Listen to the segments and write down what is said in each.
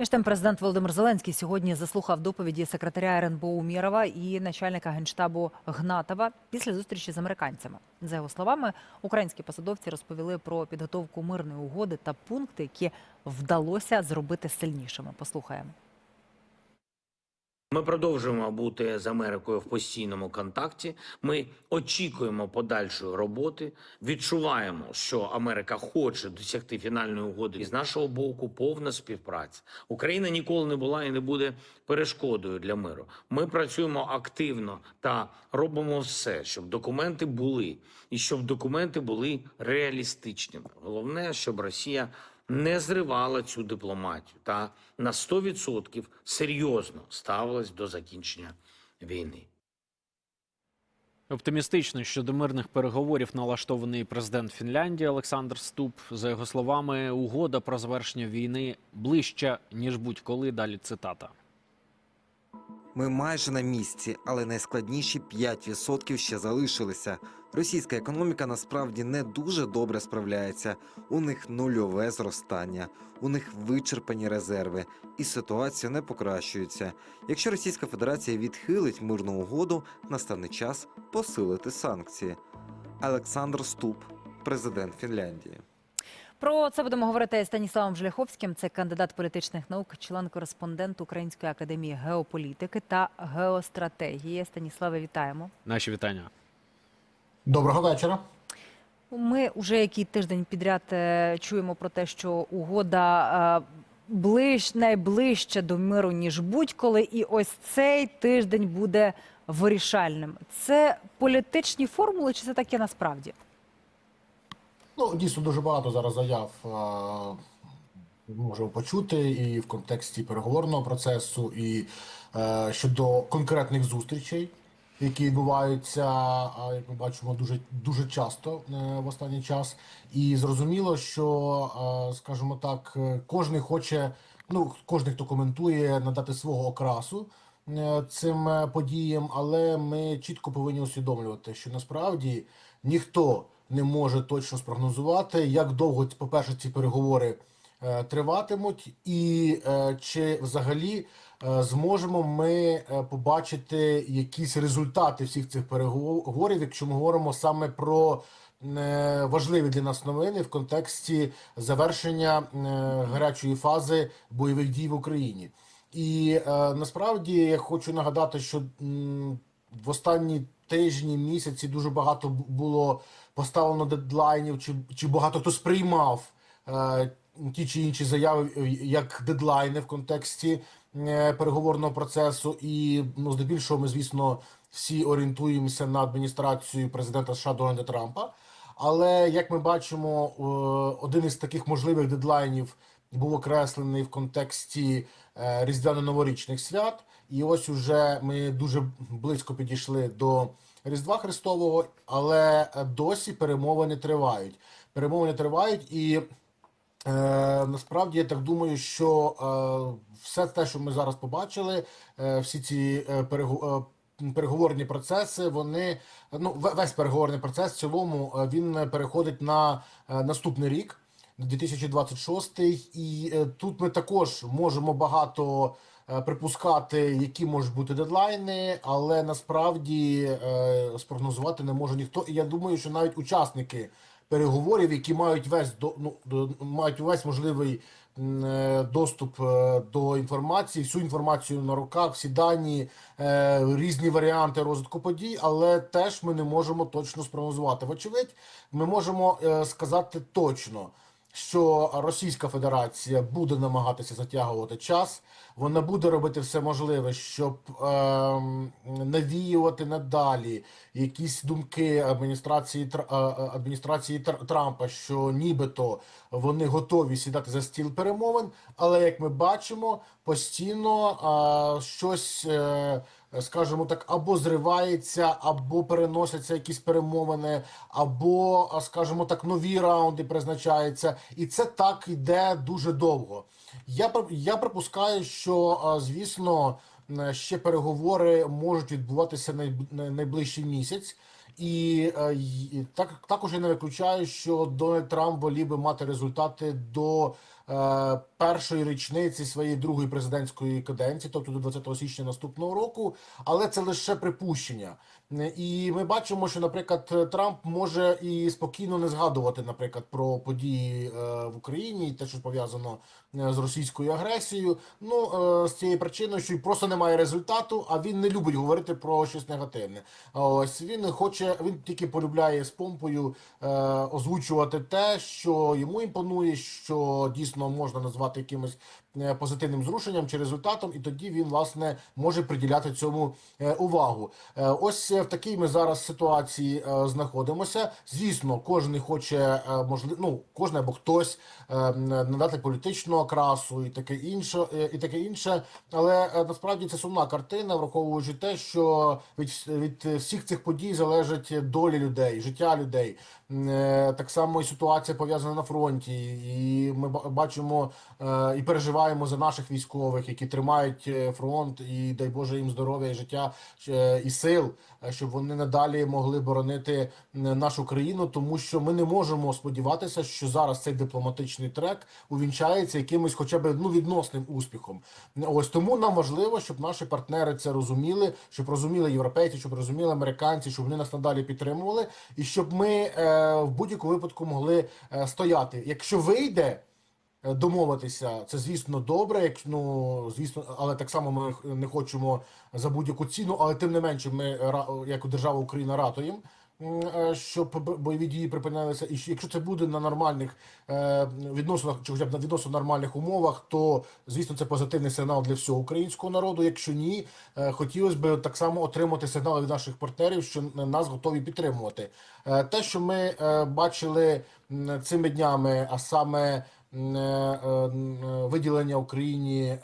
Між тим, президент Володимир Зеленський сьогодні заслухав доповіді секретаря РНБО Умєрова і начальника генштабу Гнатова після зустрічі з американцями. За його словами, українські посадовці розповіли про підготовку мирної угоди та пункти, які вдалося зробити сильнішими. Послухаємо. Ми продовжуємо бути з Америкою в постійному контакті. Ми очікуємо подальшої роботи. Відчуваємо, що Америка хоче досягти фінальної угоди. І з нашого боку повна співпраця. Україна ніколи не була і не буде перешкодою для миру. Ми працюємо активно та робимо все, щоб документи були, і щоб документи були реалістичними. Головне, щоб Росія не зривала цю дипломатію та на 100% серйозно ставилась до закінчення війни. Оптимістично щодо мирних переговорів налаштований президент Фінляндії Олександр Ступ. За його словами, угода про завершення війни ближче ніж будь-коли. Далі цитата. Ми майже на місці, але найскладніші 5% ще залишилися. Російська економіка насправді не дуже добре справляється. У них нульове зростання, у них вичерпані резерви, і ситуація не покращується. Якщо Російська Федерація відхилить мирну угоду, настане час посилити санкції. Олександр Ступ, президент Фінляндії. Про це будемо говорити з Станіславом Жляховським. Це кандидат політичних наук, член-кореспондент Української академії геополітики та геостратегії. Станіславе, вітаємо. Наші вітання. Доброго вечора. Ми вже який тиждень підряд е, чуємо про те, що угода е, ближ, найближче до миру, ніж будь-коли. І ось цей тиждень буде вирішальним. Це політичні формули, чи це таке насправді? Ну, дійсно дуже багато зараз заяв можемо почути і в контексті переговорного процесу, і е, щодо конкретних зустрічей, які відбуваються, як ми бачимо, дуже дуже часто е, в останній час. І зрозуміло, що, е, скажімо так, кожен хоче, ну кожен, хто коментує, надати свого окрасу. е, Цим подіям, але ми чітко повинні усвідомлювати, що насправді ніхто не може точно спрогнозувати, як довго, по-перше, ці переговори е, триватимуть, і е, чи взагалі е, зможемо ми побачити якісь результати всіх цих переговорів, якщо ми говоримо саме про важливі для нас новини в контексті завершення гарячої фази бойових дій в Україні. І насправді я хочу нагадати, що в останні тижні, місяці дуже багато було поставлено дедлайнів, чи, чи багато хто сприймав е, ті чи інші заяви е, як дедлайни в контексті е, переговорного процесу. І ну, здебільшого ми, звісно, всі орієнтуємося на адміністрацію президента США Дональда Трампа. Але як ми бачимо, е, один із таких можливих дедлайнів був окреслений в контексті е, різдвяно-новорічних свят. І ось уже ми дуже близько підійшли до Різдва Христового, але досі перемовини тривають. Перемовини тривають, і е, насправді я так думаю, що е, все те, що ми зараз побачили, е, всі ці е, перего- е, переговорні процеси, вони ну весь переговорний процес в цілому е, він переходить на е, наступний рік. 2026 і тут ми також можемо багато припускати, які можуть бути дедлайни, але насправді е, спрогнозувати не може ніхто. І я думаю, що навіть учасники переговорів, які мають весь ну мають весь можливий е, доступ е, до інформації, всю інформацію на руках, всі дані, е, різні варіанти розвитку подій, але теж ми не можемо точно спрогнозувати. Вочевидь, ми можемо е, сказати точно що Російська Федерація буде намагатися затягувати час, вона буде робити все можливе, щоб ем, навіювати надалі якісь думки адміністрації Тр- е, е, адміністрації Тр- Трампа, що нібито вони готові сідати за стіл перемовин, але як ми бачимо, постійно е, щось. Е, скажімо так, або зривається, або переносяться якісь перемовини, або, а, скажімо так, нові раунди призначаються, і це так йде дуже довго. Я я припускаю, що звісно е, ще переговори можуть відбуватися най, най- найближчий місяць. І, е, так також я не виключаю, що Дональд Трамп волів би мати результати до е, першої річниці своєї другої президентської каденції, тобто до 20 січня наступного року, але це лише припущення. І ми бачимо, що, наприклад, Трамп може і спокійно не згадувати, наприклад, про події е, в Україні і те, що пов'язано е, з російською агресією. Ну е, з цієї причини, що й просто немає результату, а він не любить говорити про щось негативне. Ось він хоче, він тільки полюбляє з помпою озвучувати те, що йому імпонує, що дійсно можна назвати якимось е, позитивним зрушенням чи результатом, і тоді він власне може приділяти цьому е, увагу. Е, Ось е, в такій ми зараз ситуації е, знаходимося. Звісно, кожен хоче можливо, ну кожен або хтось е, надати політичну окрасу і таке інше, е, і таке інше. Але е, насправді це сумна картина, враховуючи те, що від, від всіх цих подій залежить доля людей, життя людей. Е, Так само і ситуація пов'язана на фронті, і ми бачимо е, і переживаємо за наших військових, які тримають е, фронт, і дай Боже їм здоров'я і життя е, і сил, е, щоб вони надалі могли боронити нашу країну, тому що ми не можемо сподіватися, що зараз цей дипломатичний трек увінчається якимось, хоча б ну відносним успіхом. Ось тому нам важливо, щоб наші партнери це розуміли, щоб розуміли європейці, щоб розуміли американці, щоб вони нас надалі підтримували, і щоб ми е, в будь-якому випадку могли е, стояти. Якщо вийде. Е, Домовитися, це звісно добре, як ну звісно, але так само ми не хочемо за будь-яку ціну, але тим не менше, ми як держава Україна ратуємо, е, щоб бойові дії припинялися. І якщо це буде на нормальних е, відносинах, чи хоча б на відносно нормальних умовах, то звісно це позитивний сигнал для всього українського народу. Якщо ні, хотілося б так само отримати сигнали від наших партнерів, що нас готові підтримувати. Те, що ми бачили цими днями, а саме виділення Україні е,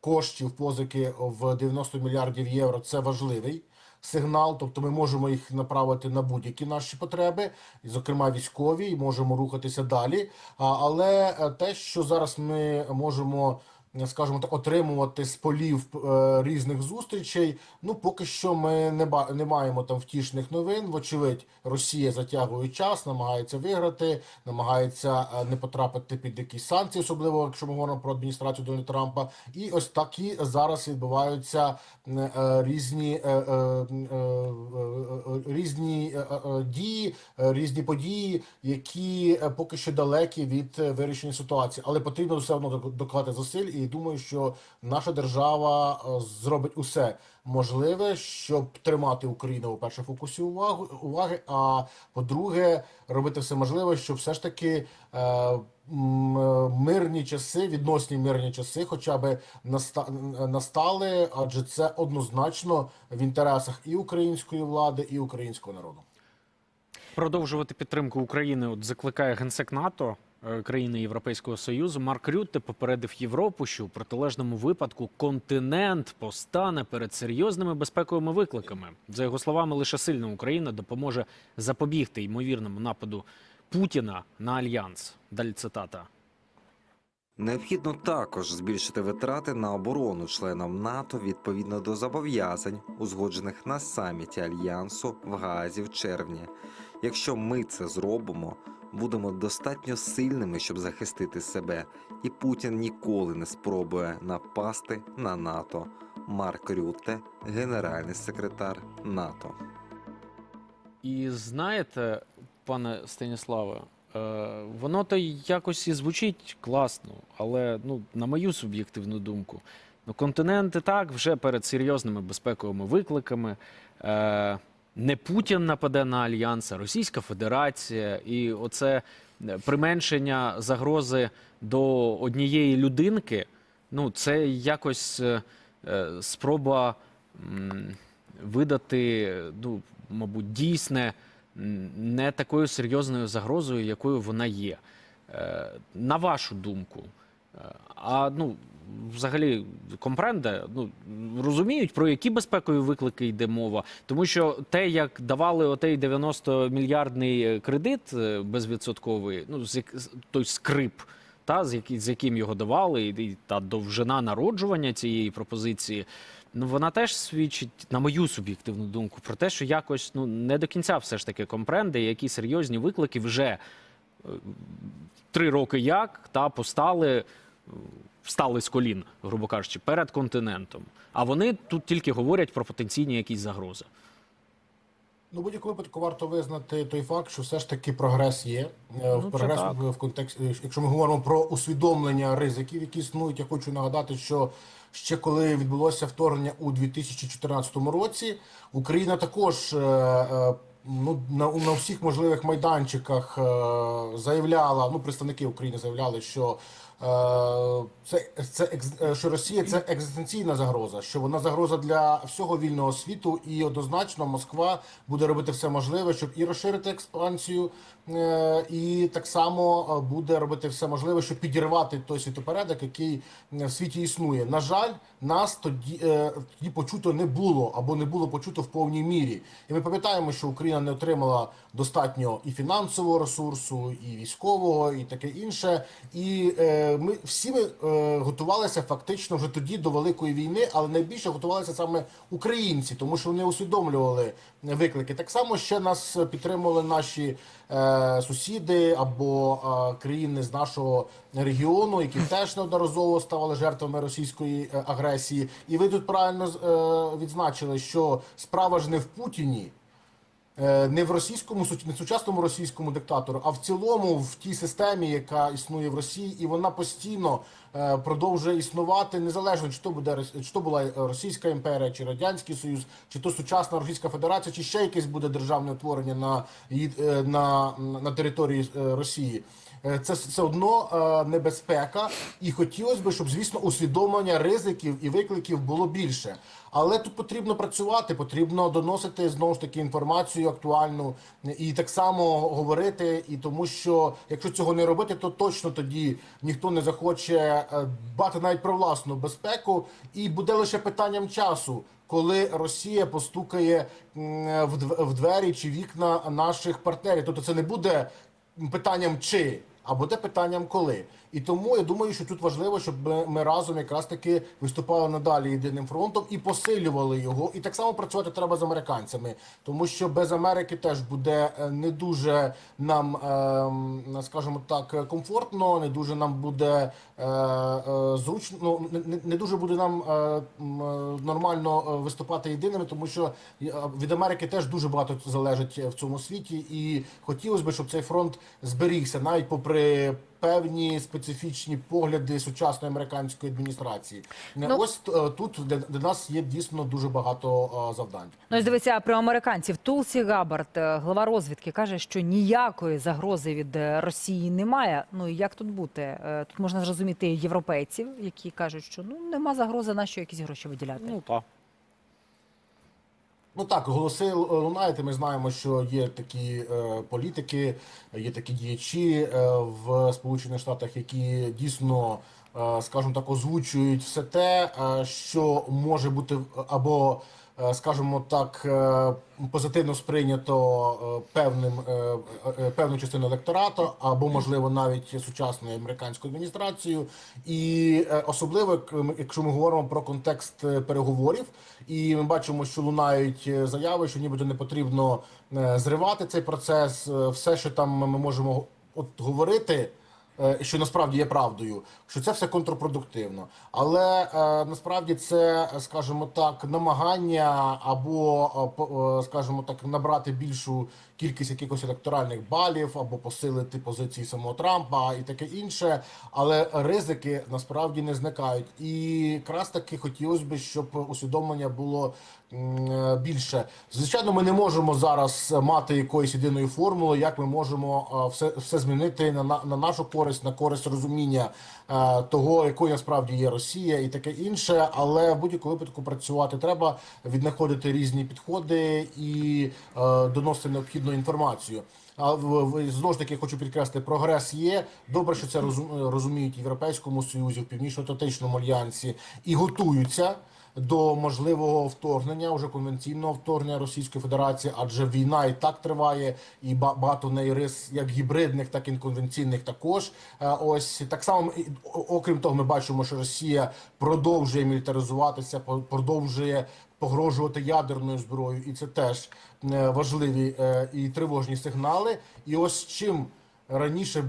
коштів позики в 90 мільярдів євро, це важливий сигнал. Тобто ми можемо їх направити на будь-які наші потреби, зокрема військові, і можемо рухатися далі. Але е, те, що зараз ми можемо. Е, Скажімо так, отримувати з полів е, різних зустрічей. Ну поки що ми не не маємо там втішних новин. Вочевидь, Росія затягує час, намагається виграти, намагається е, не потрапити під якісь санкції, особливо якщо ми говоримо про адміністрацію Дональда Трампа. І ось такі зараз відбуваються різні різні дії, різні події, які поки що далекі від вирішення ситуації, але потрібно все одно док- докладати зусиль. І думаю, що наша держава е, зробить усе можливе, щоб тримати Україну у перше фокусі уваги, уваги. А по-друге, робити все можливе, щоб все ж таки е, е, мирні часи, відносні мирні часи, хоча б наста- настали, адже це однозначно в інтересах і української влади, і українського народу. Продовжувати підтримку України от закликає генсек НАТО. Е, Країни Європейського союзу Марк Рютте попередив Європу, що у протилежному випадку континент постане перед серйозними безпековими викликами. За його словами, лише сильна Україна допоможе запобігти ймовірному нападу Путіна на альянс. Далі цитата. Необхідно також збільшити витрати на оборону членам НАТО відповідно до зобов'язань, узгоджених на саміті альянсу в Гаазі в червні. Якщо ми це зробимо, будемо достатньо сильними, щоб захистити себе, і Путін ніколи не спробує напасти на НАТО. Марк Рютте, генеральний секретар НАТО. І знаєте, пане Станіславе, е, воно то якось і звучить класно, але ну, на мою суб'єктивну думку, ну, континент і так вже перед серйозними безпековими викликами. Е, не Путін нападе на альянс, а Російська Федерація, і оце е, применшення загрози до однієї людинки. Ну, це якось е, е, спроба видати, ну, мабуть, дійсне не такою серйозною загрозою, якою вона є. На вашу думку, а ну, взагалі, компренде, ну, розуміють, про які безпекові виклики йде мова. Тому що те, як давали отей 90-мільярдний кредит е, безвідсотковий, ну, з той скрип, та, з, які, з яким його давали, і, та довжина народжування цієї пропозиції, ну вона теж свідчить, на мою суб'єктивну думку, про те, що якось ну не до кінця все ж таки компренде, які серйозні виклики вже три роки як та постали, е, встали з колін, грубо кажучи, перед континентом. А вони тут тільки говорять про потенційні якісь загрози. Ну, будь-якому випадку варто визнати той факт, що все ж таки прогрес є. Е, Ну, це прогрес в в контексті, якщо ми говоримо про усвідомлення ризиків, які існують, я хочу нагадати, що ще коли відбулося вторгнення у 2014 році, Україна також е, е, ну, на, на всіх можливих майданчиках заявляла, ну, представники України заявляли, що це, це екз- е, що Росія це екзистенційна загроза, що вона загроза для всього вільного світу, і однозначно Москва буде робити все можливе, щоб і розширити експансію, е, і так само е, буде робити все можливе, щоб підірвати той світопорядок, який е, в світі існує. На жаль, нас тоді, е, тоді почуто не було або не було почуто в повній мірі. І ми пам'ятаємо, що Україна не отримала достатньо і фінансового ресурсу, і військового, і таке інше. І е, ми всі ми е, готувалися фактично вже тоді до великої війни, але найбільше готувалися саме українці, тому що вони усвідомлювали виклики. Так само ще нас підтримували наші е, сусіди або е, країни з нашого регіону, які теж неодноразово ставали жертвами російської агресії. І ви тут правильно відзначили, що справа ж не в Путіні. Е, не в російському не сучасному російському диктатору, а в цілому в тій системі, яка існує в Росії, і вона постійно е, продовжує існувати незалежно чи то буде чи то була е, Російська імперія, чи радянський союз, чи то сучасна Російська Федерація, чи ще якесь буде державне утворення на е, на, на території Росії. Е, Це все одно е, небезпека, і хотілося б, щоб звісно усвідомлення ризиків і викликів було більше. Але тут потрібно працювати, потрібно доносити знову ж таки інформацію актуальну і так само говорити. І тому, що якщо цього не робити, то точно тоді ніхто не захоче е, дбати навіть про власну безпеку, і буде лише питанням часу. Коли Росія постукає в двері чи вікна наших партнерів, тобто це не буде питанням чи, а буде питанням коли. І тому я думаю, що тут важливо, щоб ми, разом якраз таки виступали надалі єдиним фронтом і посилювали його. І так само працювати треба з американцями, тому що без Америки теж буде е, не дуже нам, ем, скажімо так, комфортно, не дуже нам буде е, е, зручно, ну, не, дуже буде нам е, е, нормально е, виступати єдиними, тому що е, від Америки теж дуже багато залежить в цьому світі, і хотілося б, щоб цей фронт зберігся навіть попри. Певні специфічні погляди сучасної американської адміністрації. Ну- Ось е, тут для, для нас є дійсно дуже багато е, завдань. Ну, ось дивіться про американців. Тулсі Габард, е, глава розвідки, каже, що ніякої загрози від Росії немає. Ну і як тут бути? Тут можна зрозуміти європейців, які кажуть, що ну нема загрози, на що якісь гроші виділяти. Ну так. Ну так, голоси лунають. і Ми знаємо, що є такі е, політики, є такі діячі е, в Сполучених Штатах, які дійсно, е, скажімо так, озвучують все те, е, що може бути в- або, е, скажімо так, е, позитивно сприйнято е, певним е, е, певну частину електорату, або можливо навіть сучасною американською адміністрацією. І е, особливо, якщо ми говоримо про контекст е, переговорів, і ми бачимо, що лунають е, заяви, що нібито не потрібно е, зривати цей процес. Е, Все, що там ми можемо от говорити. Е, Що насправді є правдою, що це все контрпродуктивно, але е, насправді це, скажімо так, намагання або, е, скажімо так, набрати більшу кількість якихось електоральних балів, або посилити позиції самого Трампа і таке інше. Але ризики насправді не зникають. І якраз таки хотілося б, щоб усвідомлення було більше. Звичайно, ми не можемо зараз мати якоїсь єдиної формули, як ми можемо все, все змінити на, на, на нашу користь, на користь розуміння е, того, якою насправді є Росія і таке інше. Але в будь-якому випадку працювати треба, віднаходити різні підходи і е, доносити необхідну інформацію. А знову ж таки хочу підкреслити, прогрес є. Добре, що це розум- розуміють в Європейському Союзі, в Північно-Атлантичному альянсі і готуються до можливого вторгнення, уже конвенційного вторгнення Російської Федерації, адже війна і так триває, і ба- багато неї рис як гібридних, так і конвенційних також. Е, Ось так само, окрім того, ми бачимо, що Росія продовжує мілітаризуватися, продовжує погрожувати ядерною зброєю, і це теж е, важливі е, і тривожні сигнали. І ось чим раніше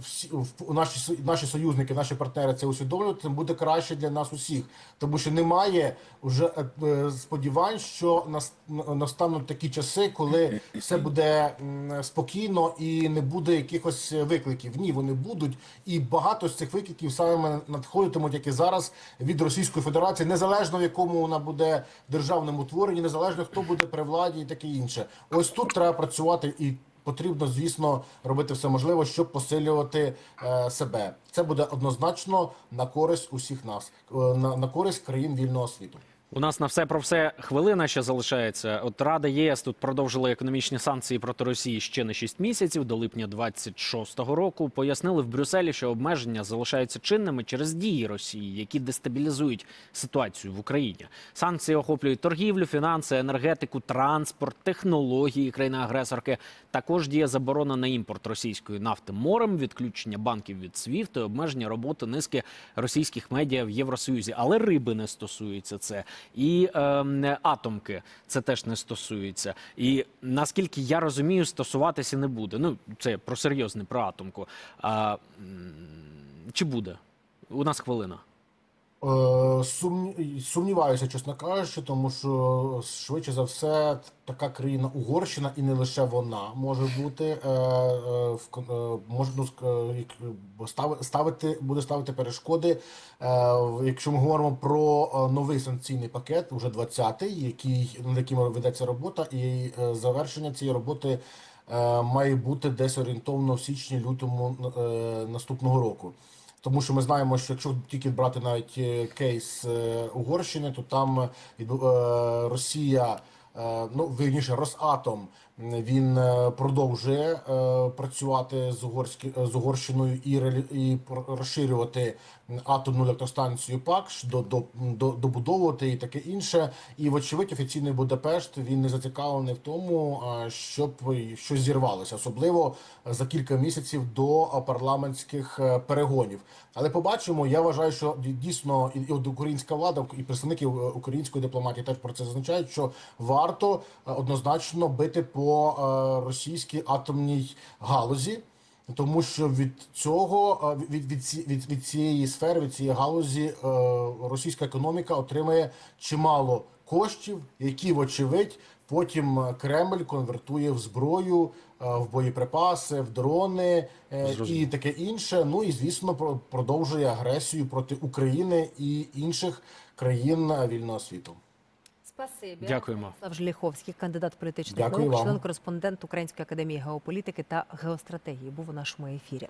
всі наші наші союзники, наші партнери це усвідомлюють, тим буде краще для нас усіх, тому що немає вже е, е, сподівань, що нас- настануть такі часи, коли все буде спокійно і не буде якихось викликів. Ні, вони будуть, і багато з цих викликів саме надходитимуть, як і зараз, від Російської Федерації, незалежно в якому вона буде державному утворенні, незалежно хто буде при владі і таке інше. Ось тут треба працювати і. Потрібно, звісно, робити все можливе, щоб посилювати е, себе. Це буде однозначно на користь усіх нас, е, на, на користь країн вільного світу. У нас на все про все хвилина ще залишається. От Рада ЄС тут продовжила економічні санкції проти Росії ще на 6 місяців до липня 26-го року. Пояснили в Брюсселі, що обмеження залишаються чинними через дії Росії, які дестабілізують ситуацію в Україні. Санкції охоплюють торгівлю, фінанси, енергетику, транспорт, технології країни-агресорки. Також діє заборона на імпорт російської нафти морем, відключення банків від СВІФТ і обмеження роботи низки російських медіа в Євросоюзі. Але риби не стосується це. І е, атомки це теж не стосується. І наскільки я розумію, стосуватися не буде. Ну, це про серйозне, про атомку. А, чи буде? У нас хвилина. Е, сумні- Сумніваюся, чесно кажучи, тому що швидше за все така країна Угорщина, і не лише вона може бути е, е, в може ну, ставити буде ставити перешкоди. Якщо ми говоримо про новий санкційний пакет, уже 20-й, який над яким ведеться робота, і завершення цієї роботи має бути десь орієнтовно в січні-лютому наступного року. Тому що ми знаємо, що якщо тільки брати навіть е, кейс е, Угорщини, то там е, Росія, ну вірніше, Росатом, він е, продовжує е, працювати з Угорські з Угорщиною і і розширювати атомну електростанцію ПАКШ, до, до, до, добудовувати і таке інше. І вочевидь, офіційний Будапешт він не зацікавлений в тому, щоб щось зірвалося, особливо за кілька місяців до парламентських е, перегонів. Але побачимо. Я вважаю, що дійсно і, українська влада, і представники е, української дипломатії теж про це зазначають, що варто е, однозначно бити по е, російській атомній галузі. Тому що від цього е, від, від, від, від цієї сфери, від цієї галузі е, російська економіка отримає чимало коштів, які, вочевидь, потім Кремль конвертує в зброю, в боєприпаси, в дрони Зрозуміло. і таке інше. Ну і звісно, про- продовжує агресію проти України і інших країн вільного світу. Спасибі. Дякуємо. Слав Жліховський, кандидат політичних Дякую наук, член кореспондент Української академії геополітики та геостратегії, був у нашому ефірі.